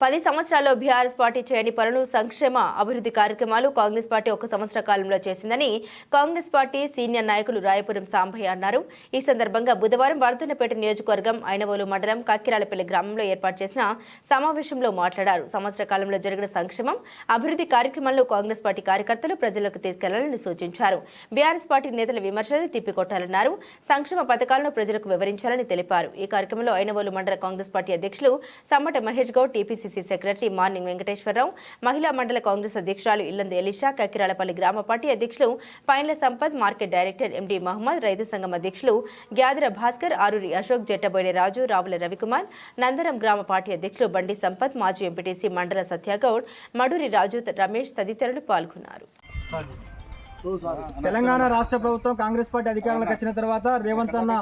పది సంవత్సరాల్లో BRS party చేయని పనులు సంక్షేమ అభివృద్ధి కార్యక్రమాలు కాంగ్రెస్ పార్టీ ఒక సంవత్సర కాలంలో చేసిందని కాంగ్రెస్ పార్టీ సీనియర్ నాయకులు రాయపురం సాంబయ్య అన్నారు. ఈ సందర్భంగా బుధవారం వర్ధనపేట నియోజకవర్గం ఐనవోలు మండలం కక్కిరాలపల్లి గ్రామంలో ఏర్పాటు చేసిన సమావేశంలో మాట్లాడారు. సంవత్సర కాలంలో జరిగిన సంక్షేమం అభివృద్ధి కార్యక్రమాలను కాంగ్రెస్ పార్టీ కార్యకర్తలు ప్రజలకు తీసుకెళ్ళాలని సూచించారు. బీఆర్ఎస్ పార్టీ నేతల విమర్శలను తిప్పికొట్టాలన్నారు. సంక్షేమ పథకాలను ప్రజలకు వివరించాలని తెలిపారు. ఈ కార్యక్రమంలో ఐనవోలు మండల కాంగ్రెస్ పార్టీ అధ్యక్షులు Sammata Mahesh Goud PCC secretary Morning Venkateswararao మహిళా మండల కాంగ్రెస్ అధ్యక్షురాలు ఇల్లందు ఎలిషా కక్కిరాలపల్లి గ్రామ పార్టీ అధ్యక్షులు Painla Sampath market director MD Mohammed రైతు సంఘం అధ్యక్షులు గ్యాదర భాస్కర్ ఆరూరి అశోక్ జట్టబోయిన రాజు రావుల రవికుమార్ నందరం గ్రామ పార్టీ అధ్యక్షులు బండి సంపత్ మాజీ ఎంపీటీసీ మండల సత్యాగౌడ్ మడూరి రాజు రమేష్ తదితరులు పాల్గొన్నారు. తెలంగాణ రాష్ట్ర ప్రభుత్వం కాంగ్రెస్ పార్టీ అధికారంలోకి వచ్చిన తర్వాత రేవంత్ అన్న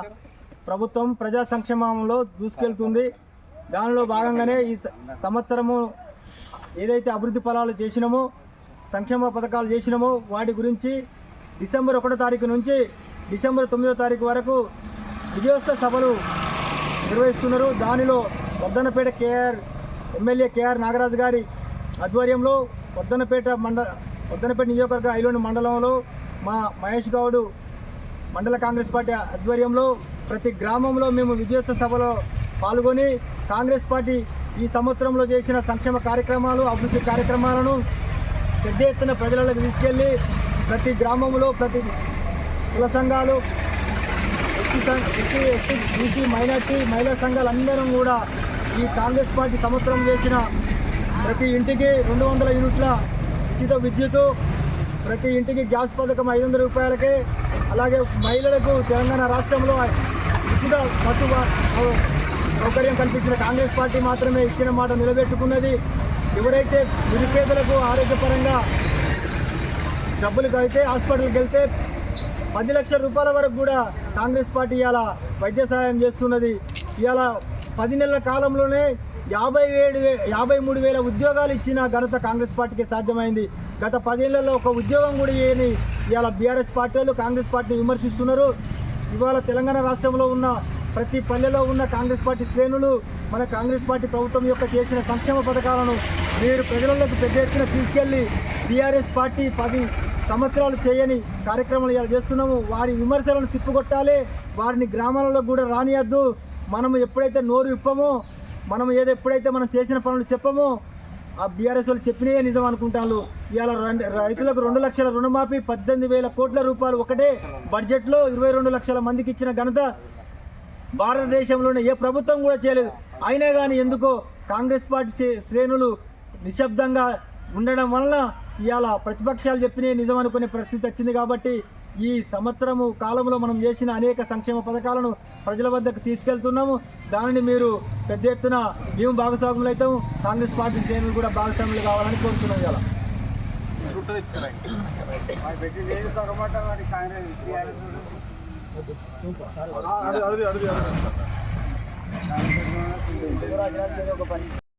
ప్రభుత్వం ప్రజా సంక్షేమంలో దూసుకెళ్తుంది. దానిలో భాగంగానే ఈ స- సంవత్సరము ఏదైతే అభివృద్ధి ఫలాలు చేసినామో సంక్షేమ పథకాలు చేసినామో వాటి గురించి డిసెంబర్ ఒకటో తారీఖు నుంచి డిసెంబర్ తొమ్మిదో తారీఖు వరకు విజయోత్సవ సభలు నిర్వహిస్తున్నారు. దానిలో Wardhannapet KR MLA KR Nagaraju గారి ఆధ్వర్యంలో వర్ధనపేట మండ వర్ధనపేట నియోజకవర్గ ఐలోని మండలంలో మా మహేష్ గౌడ్ మండల కాంగ్రెస్ పార్టీ ఆధ్వర్యంలో ప్రతి గ్రామంలో మేము విజయోత్సవ సభలో పాల్గొని కాంగ్రెస్ పార్టీ ఈ సంవత్సరంలో చేసిన సంక్షేమ కార్యక్రమాలు అభివృద్ధి కార్యక్రమాలను పెద్ద ఎత్తున ప్రజలకు తీసుకెళ్ళి ప్రతి గ్రామంలో ప్రతి కుల సంఘాలు ST ST ST BC minority మహిళా సంఘాలందరం కూడా ఈ కాంగ్రెస్ పార్టీ సంవత్సరం చేసిన ప్రతి ఇంటికి రెండు వందల యూనిట్ల ఉచిత విద్యుత్ ప్రతి ఇంటికి గ్యాస్ పథకం ఐదు వందల రూపాయలకే అలాగే మహిళలకు తెలంగాణ రాష్ట్రంలో ఉచిత బస్సు సౌకర్యం కల్పించిన కాంగ్రెస్ పార్టీ మాత్రమే ఇచ్చిన మాట నిలబెట్టుకున్నది. ఎవరైతే నిరుపేదలకు ఆరోగ్యపరంగా జబ్బులకు అయితే హాస్పిటల్కి వెళ్తే పది లక్షల రూపాయల వరకు కూడా కాంగ్రెస్ పార్టీ ఇవాళ వైద్య సహాయం చేస్తున్నది. ఇవాళ పది నెలల కాలంలోనే యాభై ఏడు యాభై మూడు వేల ఉద్యోగాలు ఇచ్చిన ఘనత కాంగ్రెస్ పార్టీకి సాధ్యమైంది. గత పదేళ్ళలో ఒక ఉద్యోగం కూడా ఏని ఇవాళ బీఆర్ఎస్ పార్టీ వాళ్ళు కాంగ్రెస్ పార్టీని విమర్శిస్తున్నారు. ఇవాళ తెలంగాణ రాష్ట్రంలో ఉన్న ప్రతి పల్లెలో ఉన్న కాంగ్రెస్ పార్టీ శ్రేణులు మన కాంగ్రెస్ పార్టీ ప్రభుత్వం యొక్క చేసిన సంక్షేమ పథకాలను మీరు ప్రజలకు పెద్ద ఎత్తున తీసుకెళ్ళి బీఆర్ఎస్ పార్టీ పది సంవత్సరాలు చేయని కార్యక్రమాలు ఇలా చేస్తున్నాము. వారి విమర్శలను తిప్పుకొట్టాలి. వారిని గ్రామాలలో కూడా రానియద్దు. మనం ఎప్పుడైతే నోరు విప్పమో మనం ఏదో ఎప్పుడైతే మనం చేసిన పనులు చెప్పమో ఆ బీఆర్ఎస్ వాళ్ళు చెప్పినయే నిజం అనుకుంటాను ఇవాళ రెండు- రైతులకు రెండు లక్షల రుణమాఫీ పద్దెనిమిది వేల కోట్ల రూపాయలు ఒకటే బడ్జెట్లో ఇరవై రెండు లక్షల మందికి ఇచ్చిన ఘనత భారతదేశంలోనే ఏ ప్రభుత్వం కూడా చేయలేదు. అయినా కానీ ఎందుకో కాంగ్రెస్ పార్టీ శ్రే- శ్రేణులు నిశ్శబ్దంగా ఉండడం వలన ఇవాళ ప్రతిపక్షాలు చెప్పినే నిజం అనుకునే పరిస్థితి వచ్చింది కాబట్టి ఈ సంవత్సరము కాలంలో మనం చేసిన అనేక సంక్షేమ పథకాలను ప్రజల వద్దకు తీసుకెళ్తున్నాము. దానిని మీరు పెద్ద ఎత్తున మేము భాగస్వాములు అవుతాం కాంగ్రెస్ పార్టీ శ్రేణులు కూడా భాగస్వాములు కావాలని కోరుతున్నాం ఇలా అడుగు అడుగు అడుగు.